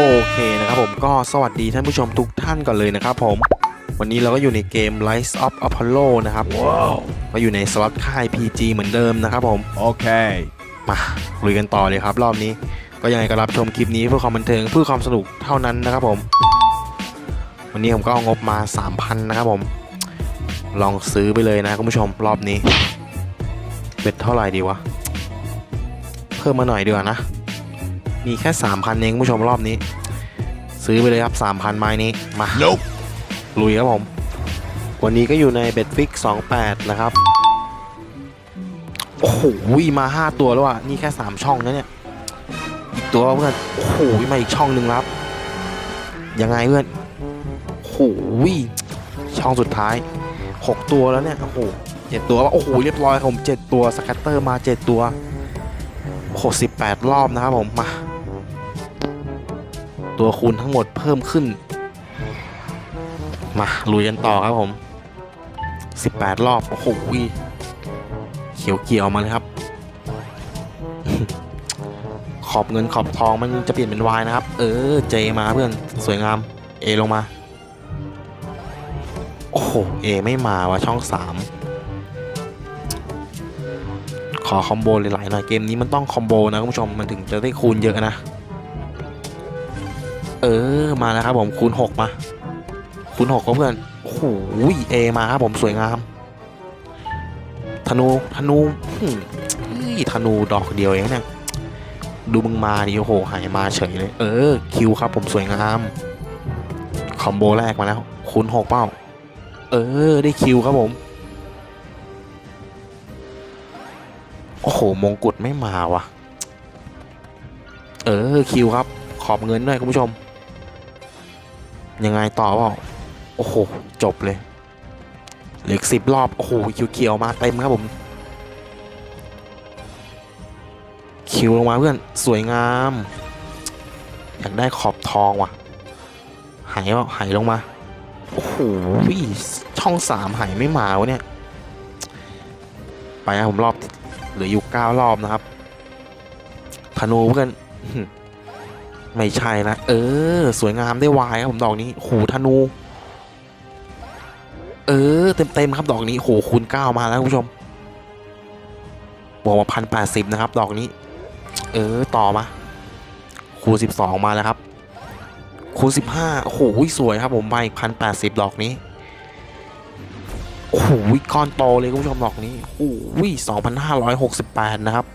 โอเคนะครับผมก็สวัสดีท่านผู้ชมทุกท่านก่อนเลยนะครับผม วันนี้เราก็อยู่ในเกม Rise of Apollo นะครับก็อยู่ในสล็อตค่าย PG เหมือนเดิมนะครับผม Okay. มาลุยกันต่อเลยครับ รอบนี้ ก็ยังไงก็รับชมคลิปนี้เพื่อความบันเทิงเพื่อความสนุกเท่านั้นนะครับผม วันนี้ผมก็เอางบมา 3,000 นะครับผม ลองซื้อไปเลยนะคุณผู้ชมรอบนี้ เบ็ดเท่าไหร่ดีวะ เพิ่มมาหน่อยดีกว่านะ มีแค่ 3,000 เองคุณผู้ชมรอบนี้ ซื้อไปเลยครับ 3,000 ไม้นี้ มา Nope. ลุยครับผม วันนี้ก็อยู่ในเบ็ดฟิก28 นะครับ โอ้โหมา 5 ตัวแล้วอะ นี่แค่ 3 ช่องนะเนี่ย อีกตัวเพื่อน โอ้โหมาอีกช่องหนึ่งครับ ยังไงเพื่อน โอ้โหช่องสุดท้าย 6 ตัวแล้วเนี่ย โอ้โหเจ็ดตัวว่าโอ้โหเรียบร้อยครับผม7ตัวสแกัตเตอร์มา7ตัวโอ้โห18รอบนะครับผมมา ตัวคูณทั้งหมดเพิ่มขึ้น มาลุยกันต่อครับผม 18 รอบ โอ้โหเขียวเกี่ยวมาเลยครับ ขอบเงินขอบทองมันจะเปลี่ยนเป็นวายนะครับ เออ เจมาเพื่อนสวยงาม เอลงมา โอ้โห เอไม่มาว่ะช่องสามขอคอมโบหลายๆหน่อยเกมนี้มันต้องคอมโบนะคุณผู้ชมมันถึงจะได้คูณเยอะนะ เออมาแล้วครับผมคูณ6มาคูณ6ก็เพื่อนโอ้โหเอมาครับผมสวยงาม ธนูธนูธนูดอกเดียวเองเนี่ยดูมึงมาดิโอ้โหหายมาเฉยเลย เออคิวครับผมสวยงามคอมโบแรกมาแล้วคูณ6เป้า เออได้คิวครับผมโอ้โหมงกุฎไม่มาวะเออคิวครับ ขอบเงินด้วยคุณผู้ชม ยังไงต่อเปล่าโอ้โห จบเลย เหลือสิบรอบ โอ้โหเขียวมาเต็มครับผม คิวลงมาเพื่อน สวยงาม อยากได้ขอบทองว่ะ หายว่าหายลงมา โอ้โหช่องสามหายไม่มาวะเนี่ย ไปนะผมรอบ เหลืออยู่เก้ารอบนะครับ ธนูเพื่อน ไม่ใช่นะ เออ สวยงามได้วายครับผมดอกนี้โหธนู เออเต็มเต็มๆครับดอกนี้โหคูณเก้ามาแล้วคุณผู้ชมบวกมาพันแปดสิบนะครับ ดอกนี้ เออ ต่อมา คูณสิบสองมาแล้วครับ คูณสิบห้าโอ้โหสวยครับผมไปพันแปดสิบดอกนี้โอ้โหก้อนโตเลยคุณผู้ชมดอกนี้โอ้โหสองพันห้าร้อยหกสิบแปดนะครับ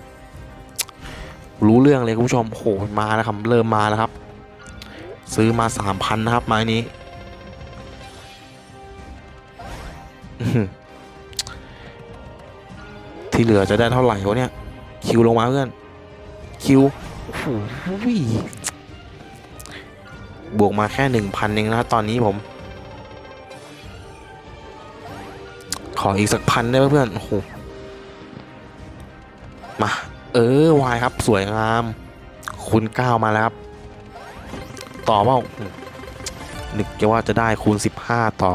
รู้เรื่องเลยคุณผู้ชมโหมาแล้วครับเริ่มมาแล้วครับ ซื้อมาสามพันนะครับไม้นี้ที่เหลือจะได้เท่าไหร่วะเนี่ย คิวลงมาเพื่อน คิวโอ้โหบวกมาแค่หนึ่งพันเองนะตอนนี้ผม ขออีกสักพันได้ไหมเพื่อนโอ้โหมา เออวายครับสวยงามคูณเก้ามาแล้วครับ ต่อเปล่านึกจะว่าจะได้คูณสิบห้าต่อ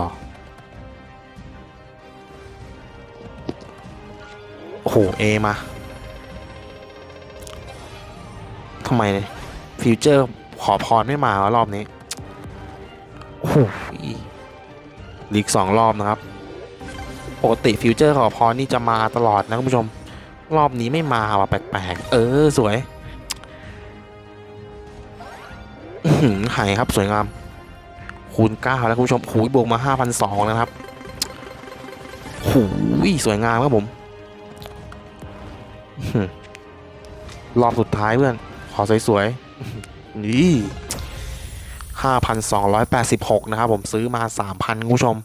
โอ้โหเอมาทำไมเนี่ยฟิวเจอร์ขอพรไม่มาวรอบนี้ โอ้โหลีกสองรอบนะครับ ปกติฟิวเจอร์ขอพรนี่จะมาตลอดนะคุณผู้ชม รอบนี้ไม่มาว่ะแปลกๆ เออ สวยหายครับสวยงาม คูณ9แล้วคุณผู้ชมหูยบวกมา5,200นะครับหูยสวยงามครับผม รอบสุดท้ายเพื่อน ขอสวยๆ นี่5,286นะครับผมซื้อมา3,000คุณผู้ชม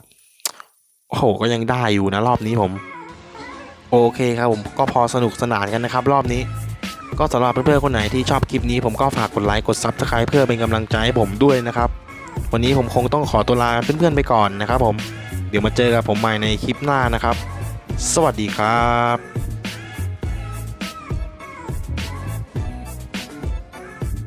โอ้โห ก็ยังได้อยู่นะรอบนี้ผม โอเคครับผมก็พอสนุกสนานกันนะครับรอบนี้ ก็สำหรับเพื่อนๆคนไหนที่ชอบคลิปนี้ผมก็ฝากกดไลค์กดซับสไคร b ์เพื่อเป็นกำลังใจให้ผมด้วยนะครับ วันนี้ผมคงต้องขอตัวลาเพื่อนๆไปก่อนนะครับผมเดี๋ยวมาเจอกับผมใหม่ในคลิปหน้านะครับ สวัสดีครับ